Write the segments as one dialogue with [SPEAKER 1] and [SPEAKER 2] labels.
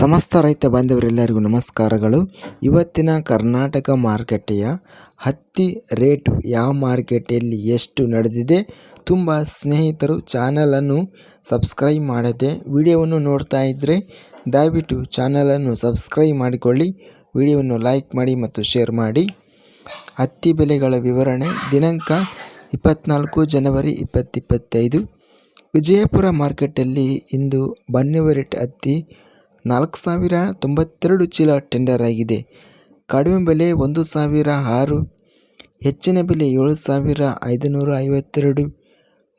[SPEAKER 1] ಸಮಸ್ತ ರೈತ ಬಾಂಧವರೆಲ್ಲರಿಗೂ ನಮಸ್ಕಾರಗಳು. ಇವತ್ತಿನ ಕರ್ನಾಟಕ ಮಾರುಕಟ್ಟೆಯ ಹತ್ತಿ ರೇಟು ಯಾವ ಮಾರುಕಟ್ಟೆಯಲ್ಲಿ ಎಷ್ಟು ನಡೆದಿದೆ ತುಂಬ ಸ್ನೇಹಿತರು ಚಾನಲನ್ನು ಸಬ್ಸ್ಕ್ರೈಬ್ ಮಾಡದೆ ವಿಡಿಯೋವನ್ನು ನೋಡ್ತಾ ಇದ್ದರೆ ದಯವಿಟ್ಟು ಚಾನಲನ್ನು ಸಬ್ಸ್ಕ್ರೈಬ್ ಮಾಡಿಕೊಳ್ಳಿ, ವಿಡಿಯೋವನ್ನು ಲೈಕ್ ಮಾಡಿ ಮತ್ತು ಶೇರ್ ಮಾಡಿ. ಹತ್ತಿ ಬೆಲೆಗಳ ವಿವರಣೆ, ದಿನಾಂಕ ಇಪ್ಪತ್ನಾಲ್ಕು ಜನವರಿ ಇಪ್ಪತ್ತಿಪ್ಪತ್ತೈದು ವಿಜಯಪುರ ಮಾರ್ಕೆಟಲ್ಲಿ ಇಂದು ಬನ್ನಿವರಿಟ್ ಹತ್ತಿ ನಾಲ್ಕು ಸಾವಿರ ತೊಂಬತ್ತೆರಡು ಚೀಲ ಟೆಂಡರ್ ಆಗಿದೆ. ಕಡಿಮೆ ಬೆಲೆ ಒಂದು ಸಾವಿರ ಆರು, ಹೆಚ್ಚಿನ ಬೆಲೆ ಏಳು ಸಾವಿರ ಐದುನೂರ ಐವತ್ತೆರಡು,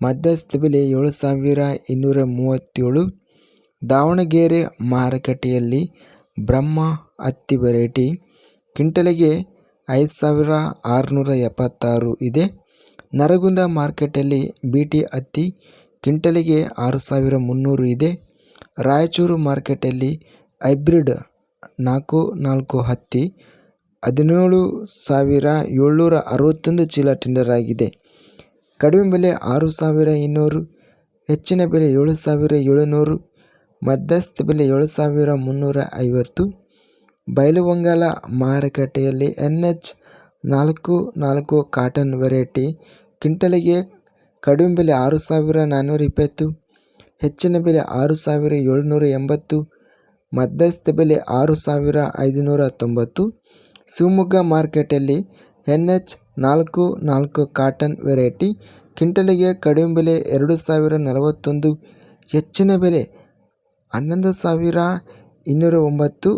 [SPEAKER 1] ಮಧ್ಯಸ್ಥ ಬೆಲೆ ಏಳು ಸಾವಿರ ಇನ್ನೂರ ಮೂವತ್ತೇಳು. ದಾವಣಗೆರೆ ಮಾರುಕಟ್ಟೆಯಲ್ಲಿ ಬ್ರಹ್ಮ ಹತ್ತಿ ವೆರೈಟಿ ಕ್ವಿಂಟಲಿಗೆ ಐದು ಸಾವಿರ ಆರುನೂರ ಎಪ್ಪತ್ತಾರು ಇದೆ. ನರಗುಂದ ಮಾರ್ಕೆಟಲ್ಲಿ ಬಿ ಟಿ ಹತ್ತಿ ಕ್ವಿಂಟಲಿಗೆ ಆರು ಸಾವಿರ ಮುನ್ನೂರು ಇದೆ. ರಾಯಚೂರು ಮಾರ್ಕೆಟಲ್ಲಿ ಹೈಬ್ರಿಡ್ ನಾಲ್ಕು ನಾಲ್ಕು ಹತ್ತಿ ಹದಿನೇಳು ಸಾವಿರ ಏಳ್ನೂರ ಅರವತ್ತೊಂದು ಚೀಲ ಟೆಂಡರ್ ಆಗಿದೆ. ಕಡಿಮೆ ಬೆಲೆ ಆರು ಸಾವಿರ ಇನ್ನೂರು, ಹೆಚ್ಚಿನ ಬೆಲೆ ಏಳು ಸಾವಿರ ಏಳುನೂರು, ಮಧ್ಯಸ್ಥ ಬೆಲೆ ಏಳು ಸಾವಿರ ಮುನ್ನೂರ ಐವತ್ತು. ಬೈಲುವಂಗಲ ಮಾರುಕಟ್ಟೆಯಲ್ಲಿ ಎನ್ ಎಚ್ ನಾಲ್ಕು ನಾಲ್ಕು ಕಾಟನ್ ವೆರೈಟಿ ಕ್ವಿಂಟಲಿಗೆ ಕಡಿಮೆ ಬೆಲೆ ಆರು ಸಾವಿರ ನಾನ್ನೂರ ಇಪ್ಪತ್ತು. ಹೆಚ್ಚಿನ ಬೆಲೆ ಆರು ಸಾವಿರ ಏಳುನೂರ ಎಂಬತ್ತು, ಮಧ್ಯಸ್ಥ ಬೆಲೆ ಆರು ಸಾವಿರ ಐದುನೂರ ತೊಂಬತ್ತು. ಶಿವಮೊಗ್ಗ ಮಾರ್ಕೆಟಲ್ಲಿ ಎನ್ ಎಚ್ ನಾಲ್ಕು ನಾಲ್ಕು ಕಾಟನ್ ವೆರೈಟಿ, ಕ್ವಿಂಟಲಿಗೆ ಕಡಿಮೆ ಬೆಲೆ ಎರಡು ಸಾವಿರ ನಲವತ್ತೊಂದು, ಹೆಚ್ಚಿನ ಬೆಲೆ ಹನ್ನೊಂದು ಸಾವಿರ ಇನ್ನೂರ ಒಂಬತ್ತು.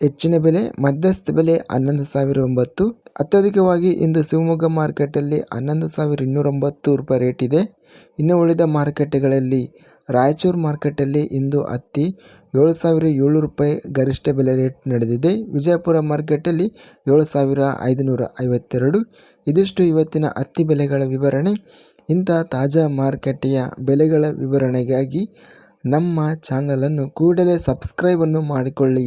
[SPEAKER 1] ಹೆಚ್ಚಿನ ಬೆಲೆ, ಮಧ್ಯಸ್ಥ ಬೆಲೆ ಹನ್ನೊಂದು ಸಾವಿರ ಒಂಬತ್ತು. ಅತ್ಯಧಿಕವಾಗಿ ಇಂದು ಶಿವಮೊಗ್ಗ ಮಾರ್ಕೆಟಲ್ಲಿ ಹನ್ನೊಂದು ಸಾವಿರ ಇನ್ನೂರೊಂಬತ್ತು ರೂಪಾಯಿ ರೇಟ್ ಇದೆ. ಇನ್ನು ಉಳಿದ ಮಾರುಕಟ್ಟೆಗಳಲ್ಲಿ ರಾಯಚೂರು ಮಾರ್ಕೆಟಲ್ಲಿ ಇಂದು ಹತ್ತಿ ಏಳು ಸಾವಿರ ಏಳು ರೂಪಾಯಿ ಗರಿಷ್ಠ ಬೆಲೆ ರೇಟ್ ನಡೆದಿದೆ. ವಿಜಯಪುರ ಮಾರ್ಕೆಟಲ್ಲಿ ಏಳು ಸಾವಿರ ಐದುನೂರ ಐವತ್ತೆರಡು ಇದಿಷ್ಟು ಇವತ್ತಿನ ಹತ್ತಿ ಬೆಲೆಗಳ ವಿವರಣೆ. ಇಂಥ ತಾಜಾ ಮಾರುಕಟ್ಟೆಯ ಬೆಲೆಗಳ ವಿವರಣೆಗಾಗಿ ನಮ್ಮ ಚಾನಲನ್ನು ಕೂಡಲೇ ಸಬ್ಸ್ಕ್ರೈಬನ್ನು ಮಾಡಿಕೊಳ್ಳಿ.